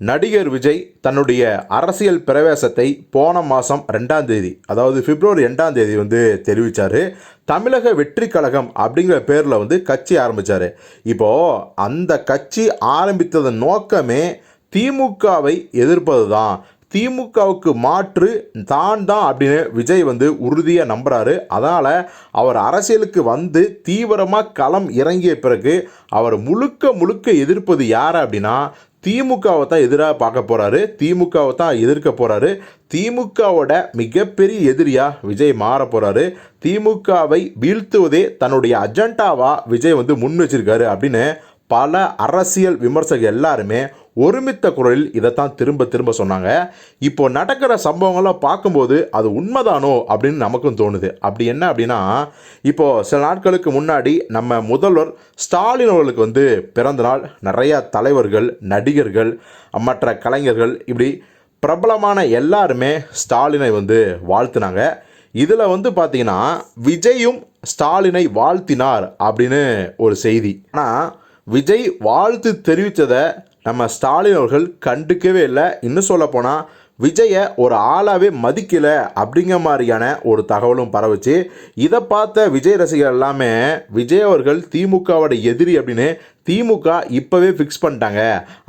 நடிகர் விஜய் தன்னுடைய அரசியல் பிரவேசத்தை போன மாதம் ரெண்டாம் தேதி அதாவது பிப்ரவரி ரெண்டாம் தேதி வந்து தெரிவித்தார் தமிழக வெற்றி கழகம் அப்படிங்கிற பேரில் வந்து கட்சி ஆரம்பித்தார் இப்போது அந்த கட்சி ஆரம்பித்ததன் நோக்கமே திமுகவை எதிர்ப்பது தான் திமுகவுக்கு மாற்று தான் தான் அப்படின்னு விஜய் வந்து உறுதியாக நம்புகிறாரு அதனால் அவர் அரசியலுக்கு வந்து தீவிரமாக களம் இறங்கிய பிறகு அவர் முழுக்க முழுக்க எதிர்ப்பது யார் அப்படின்னா திமுகவை தான் எதிராக பார்க்க போகிறாரு திமுகவை தான் எதிர்க்க போகிறாரு திமுகவோட மிகப்பெரிய எதிரியாக விஜய் மாற போகிறாரு திமுகவை வீழ்த்துவதே தன்னுடைய அஜெண்டாவாக விஜய் வந்து முன் வச்சிருக்காரு அப்படின்னு பல அரசியல் விமர்சகர் எல்லாருமே ஒருமித்த குரலில் இதைத்தான் திரும்ப திரும்ப சொன்னாங்க. இப்போ நடக்கிற சம்பவங்களாம் பார்க்கும்போது அது உண்மைதானோ அப்படின்னு நமக்கும் தோணுது. அப்படி என்ன அப்படின்னா இப்போது சில நாட்களுக்கு முன்னாடி நம்ம முதல்வர் ஸ்டாலின் அவர்களுக்கு வந்து பிறந்த நாள் நிறையா தலைவர்கள் நடிகர்கள் மற்ற கலைஞர்கள் இப்படி பிரபலமான எல்லாருமே ஸ்டாலினை வந்து வாழ்த்துனாங்க. இதில் வந்து பார்த்தீங்கன்னா விஜயும் ஸ்டாலினை வாழ்த்தினார் அப்படின்னு ஒரு செய்தி. ஆனால் விஜய் வாழ்த்து தெரிவித்ததை நம்ம ஸ்டாலின் அவர்கள் கண்டுக்கவே இல்லை. இன்னும் சொல்லப்போனால் விஜயை ஒரு ஆளாகவே மதிக்கலை அப்படிங்கிற மாதிரியான ஒரு தகவலும் பரவுச்சு. இதை பார்த்த விஜய் ரசிகர் எல்லாமே விஜய் அவர்கள் திமுகவோட எதிரி அப்படின்னு திமுக இப்போவே ஃபிக்ஸ் பண்ணிட்டாங்க.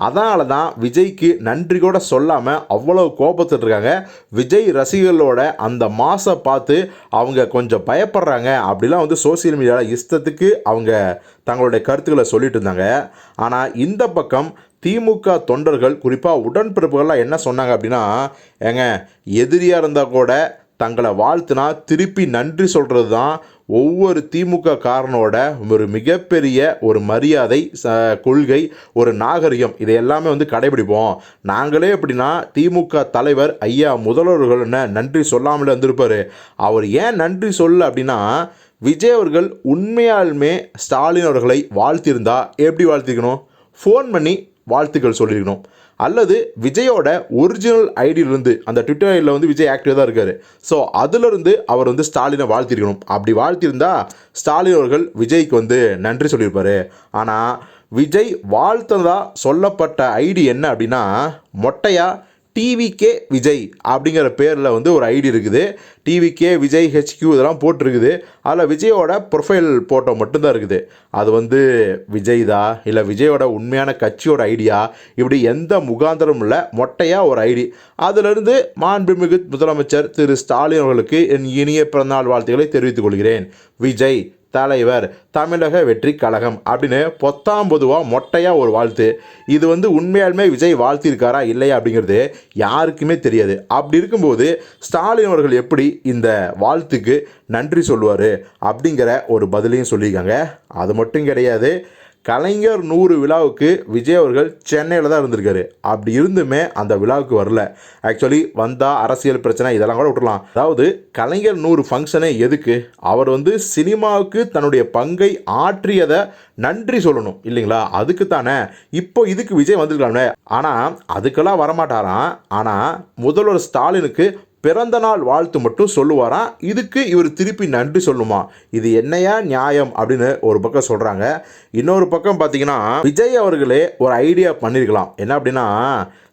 அதனால தான் விஜய்க்கு நன்றி கூட சொல்லாமல் அவ்வளோ கோபத்தில் இருக்காங்க. விஜய் ரசிகர்களோட அந்த மாசை பார்த்து அவங்க கொஞ்சம் பயப்படுறாங்க அப்படிலாம் வந்து சோசியல் மீடியாவில் இஷ்டத்துக்கு அவங்க தங்களுடைய கருத்துக்களை சொல்லிட்டு இருந்தாங்க. ஆனால் இந்த பக்கம் திமுக தொண்டர்கள் குறிப்பாக உடன்பிறப்புகள்லாம் என்ன சொன்னாங்க அப்படின்னா ஏங்க எதிரியாக இருந்தால் கூட தங்களை வாழ்த்துனா திருப்பி நன்றி சொல்கிறது தான் ஒவ்வொரு திமுக காரனோட ஒரு மிகப்பெரிய ஒரு மரியாதை ச கொள்கை ஒரு நாகரிகம் இதை எல்லாமே வந்து கடைபிடிப்போம். நாங்களே எப்படின்னா திமுக தலைவர் ஐயா முதல்வர்கள் என்ன நன்றி சொல்லாமலே இருந்திருப்பார் அவர் ஏன் நன்றி சொல்ல அப்படின்னா விஜய் அவர்கள் உண்மையாலுமே ஸ்டாலின் அவர்களை வாழ்த்திருந்தா எப்படி வாழ்த்திக்கணும்? ஃபோன் பண்ணி வாழ்த்துக்கள் சொல்லியிருக்கணும். அல்லது விஜயோட ஒரிஜினல் ஐடியிலிருந்து அந்த ட்விட்டர் ஐடியில் வந்து விஜய் ஆக்டிவாக தான் இருக்கார். ஸோ அதிலிருந்து அவர் வந்து ஸ்டாலினை வாழ்த்திருக்கணும் அப்படி வாழ்த்திருந்தா ஸ்டாலின் அவர்கள் விஜய்க்கு வந்து நன்றி சொல்லியிருப்பார். ஆனால் விஜய் வாழ்த்ததாக சொல்லப்பட்ட ஐடி என்ன அப்படின்னா மொட்டையாக டிவிகே விஜய் அப்படிங்கிற பேரில் வந்து ஒரு ஐடி இருக்குது. டிவிகே விஜய் ஹெச்கியூ இதெல்லாம் போட்டிருக்குது. அதில் விஜயோட ப்ரொஃபைல் ஃபோட்டோ மட்டும்தான் இருக்குது. அது வந்து விஜய் தான் இல்லை விஜயோட உண்மையான கட்சியோட ஐடியா? இப்படி எந்த முகாந்திரமும் இல்லை. மொட்டையாக ஒரு ஐடி. அதிலிருந்து மாண்புமிகு முதலமைச்சர் திரு ஸ்டாலின் அவர்களுக்கு என் இனிய பிறந்தநாள் வாழ்த்துக்களை தெரிவித்துக் கொள்கிறேன். விஜய் தலைவர் தமிழக வெற்றி கழகம் அப்படின்னு பொத்தாம் பொதுவாக மொட்டையாக ஒரு வாழ்த்து. இது வந்து உண்மையாலுமே விஜய் வாழ்த்திருக்காரா இல்லையா அப்படிங்கிறது யாருக்குமே தெரியாது. அப்படி இருக்கும்போது ஸ்டாலின் அவர்கள் எப்படி இந்த வாழ்த்துக்கு நன்றி சொல்லுவார் அப்படிங்கிற ஒரு பதிலையும் சொல்லியிருக்காங்க. அது மட்டும் கிடையாது கலைஞர் நூறு விழாவுக்கு விஜய் அவர்கள் சென்னையில் தான் இருந்திருக்காரு. அப்படி இருந்துமே அந்த விழாவுக்கு வரல. ஆக்சுவலி வந்தால் அரசியல் பிரச்சனை இதெல்லாம் கூட விட்டுலாம் அதாவது கலைஞர் நூறு ஃபங்க்ஷனே எதுக்கு? அவர் வந்து சினிமாவுக்கு தன்னுடைய பங்கை ஆற்றியதை நன்றி சொல்லணும் இல்லைங்களா? அதுக்கு தானே இப்போ இதுக்கு விஜய் வந்திருக்கலாம்ல ஆனால் அதுக்கெல்லாம் வரமாட்டாராம். ஆனால் முதல்வர் ஸ்டாலினுக்கு பிறந்த நாள் வாழ்த்து மட்டும் சொல்லுவாராம் இதுக்கு இவர் திருப்பி நன்றி சொல்லுமா? இது என்னையா நியாயம்? அப்படின்னு ஒரு பக்கம் சொல்கிறாங்க இன்னொரு பக்கம் பார்த்தீங்கன்னா விஜய் அவர்களே ஒரு ஐடியா பண்ணியிருக்கலாம் என்ன அப்படின்னா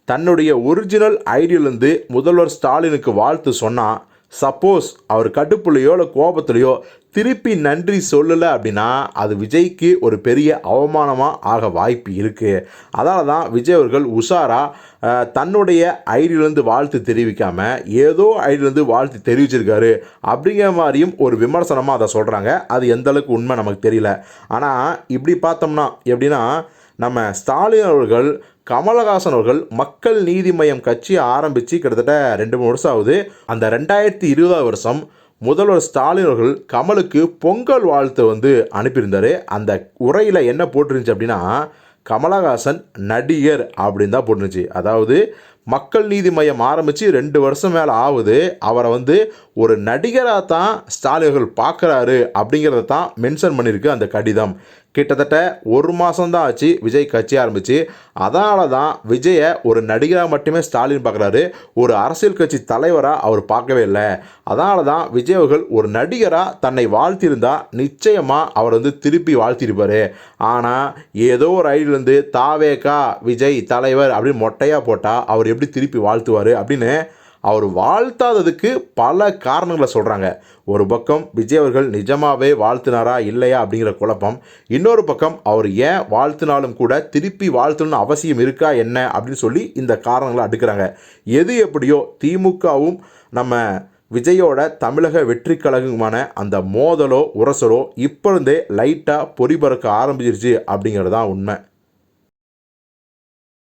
தன்னுடைய ஒரிஜினல் ஐடியிலேருந்து முதல்வர் ஸ்டாலினுக்கு வாழ்த்து சொன்னால் சப்போஸ் அவர் கடுப்புலையோ இல்லை கோபத்துலையோ திருப்பி நன்றி சொல்லலை அப்படின்னா அது விஜய்க்கு ஒரு பெரிய அவமானமாக ஆக வாய்ப்பு இருக்குது அதனால தான் விஜய் அவர்கள் உஷாராக தன்னுடைய ஐடியிலேருந்து வாழ்த்து தெரிவிக்காமல் ஏதோ ஐடியிலேருந்து வாழ்த்து தெரிவிச்சிருக்காரு அப்படிங்கிற மாதிரியும் ஒரு விமர்சனமாக அதை சொல்கிறாங்க அது எந்த அளவுக்கு உண்மை நமக்கு தெரியல. ஆனால் இப்படி பார்த்தோம்னா எப்படின்னா நம்ம ஸ்டாலின் அவர்கள் கமலஹாசன் அவர்கள் மக்கள் நீதி மையம் கட்சி ஆரம்பித்து கிட்டத்தட்ட ரெண்டு மூணு வருஷம் ஆகுது. அந்த ரெண்டாயிரத்தி இருபதாவது வருஷம் முதல்வர் ஸ்டாலின் அவர்கள் கமலுக்கு பொங்கல் வாழ்த்து வந்து அனுப்பியிருந்தார். அந்த உரையில் என்ன போட்டிருந்துச்சு அப்படின்னா கமலஹாசன் நடிகர் அப்படின்னு தான் போட்டுருந்துச்சு. அதாவது மக்கள் நீதி மையம் ஆரம்பித்து ரெண்டு வருஷம் மேலே ஆகுது. அவரை வந்து ஒரு நடிகராக தான் ஸ்டாலின்கள் பார்க்குறாரு அப்படிங்கிறத தான் மென்ஷன் பண்ணியிருக்கு அந்த கடிதம். கிட்டத்தட்ட ஒரு மாதம்தான் ஆச்சு விஜய் கட்சி ஆரம்பித்து அதனால தான் விஜயை ஒரு நடிகராக மட்டுமே ஸ்டாலின் பார்க்குறாரு. ஒரு அரசியல் கட்சி தலைவராக அவர் பார்க்கவே இல்லை. அதனால தான் விஜய் அவர்கள் ஒரு நடிகராக தன்னை வாழ்த்தியிருந்தால் நிச்சயமாக அவர் வந்து திருப்பி வாழ்த்திருப்பார் ஆனால் ஏதோ ஒரு ஐடியிலேருந்து தாவேக்கா விஜய் தலைவர் அப்படின்னு மொட்டையாக போட்டால் அவர் எப்படி திருப்பி வாழ்த்துவார் அப்படின்னு அவர் வாழ்த்தாததுக்கு பல காரணங்களை சொல்கிறாங்க ஒரு பக்கம் விஜய் அவர்கள் நிஜமாகவே வாழ்த்தினாரா இல்லையா அப்படிங்கிற குழப்பம். இன்னொரு பக்கம் அவர் ஏன் வாழ்த்தினாலும் கூட திருப்பி வாழ்த்தணும்னு அவசியம் இருக்கா என்ன அப்படின்னு சொல்லி இந்த காரணங்களை அடுக்கிறாங்க. எது எப்படியோ திமுகவும் நம்ம விஜயோட தமிழக வெற்றி கழகமான அந்த மோதலோ உரசலோ இப்போ இருந்தே லைட்டாக பொறிபறக்க ஆரம்பிச்சிருச்சு அப்படிங்கிறது தான் உண்மை.